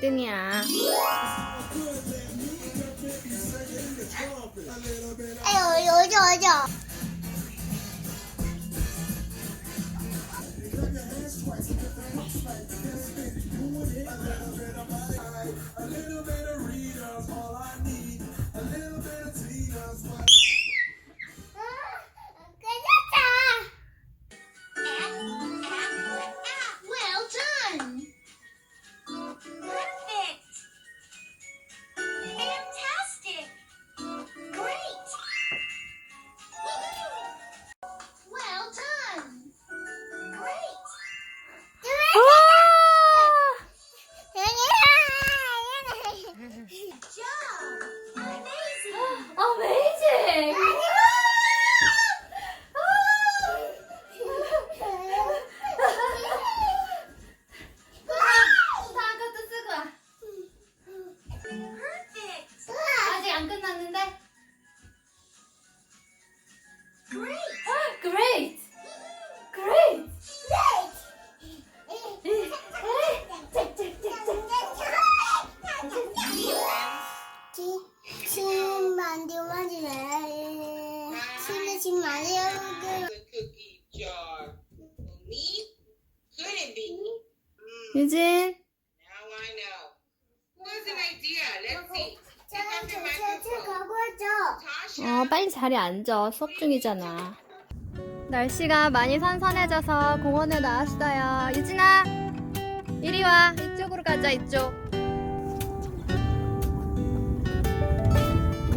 1등이야. 아유, 여자, 여자. 안 끝났는데? Great! Great! Great! Mm, 유진, now I know. Who has an idea? Let's see. 가고 있죠. 어, 빨리 자리에 앉아. 수업 중이잖아. 날씨가 많이 선선해져서 공원에 나왔어요. 유진아, 이리 와. 이쪽으로 가자, 이쪽.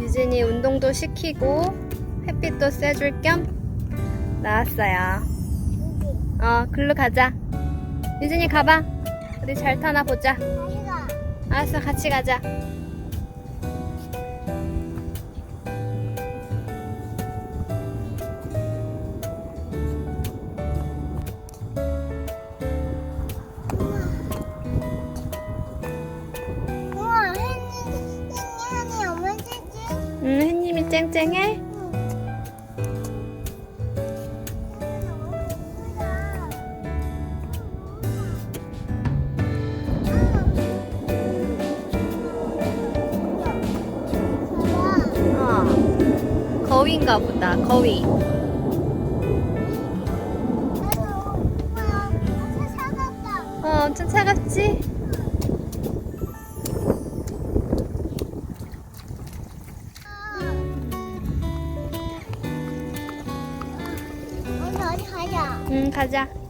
유진이 운동도 시키고 햇빛도 쐬줄 겸 나왔어요. 어, 글로 가자. 유진이 가봐. 어디 잘 타나 보자. 알았어, 같이 가자. 응, 햇님이 쨍쨍해? 어. 거위인가 보다, 거위. 어, 엄청 차갑지? 가자. 응, 가자.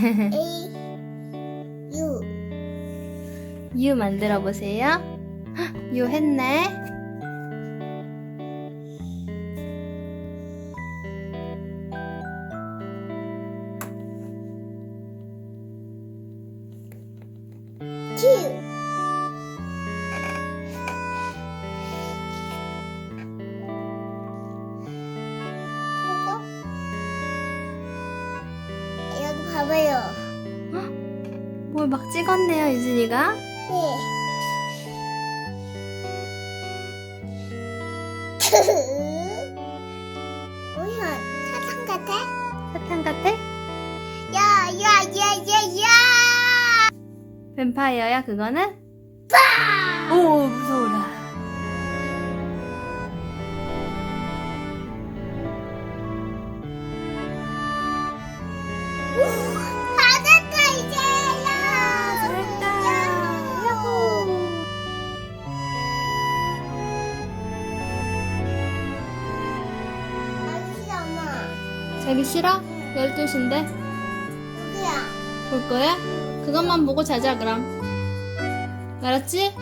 A U 유 만들어 보세요. 헉, 유 했네. 뭘막 찍었네요, 유진이가. 네. 뭐야? 사탕 같아? 사탕 같아? 야, 야, 야, 야, 야! 뱀파이어야, 그거는? 오, 무서워 자기 싫어? 12시인데? 누구야? 볼 거야? 그것만 보고 자자 그럼 알았지?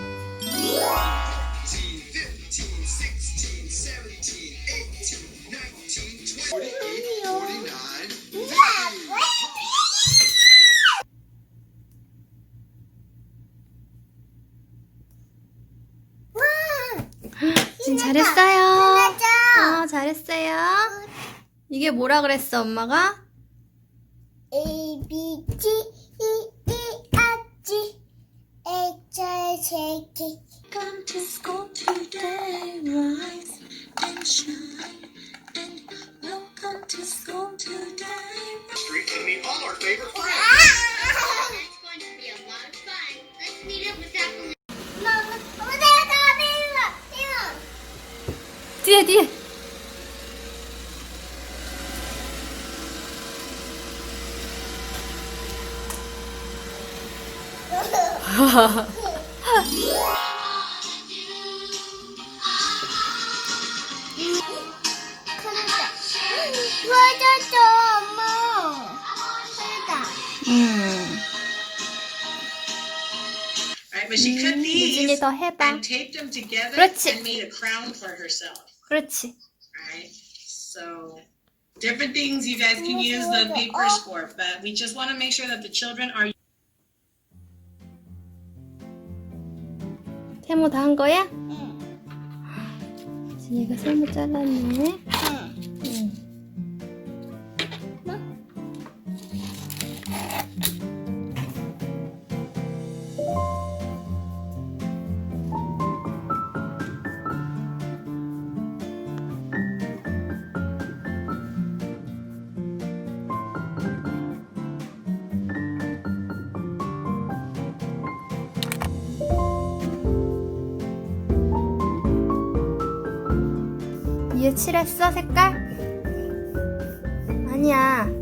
진 잘했어요 이게 뭐라 그랬어 엄마가? A B T E E F G H I J K Come to school today, rise and shine. And welcome to school today. Street and meet all our favorite friends. 도와줬어 엄마 잘다 음 Right, but she cut 유진이 these 더 해봐 and taped them together 그렇지. and made a crown for herself. 그렇지 Right? So different things you guys can use the papers for, but we just want to make sure that the children are 세모 다 한 거야? 응. 진이가 세모 잘랐네 응. 응. 위에 칠했어 색깔? 아니야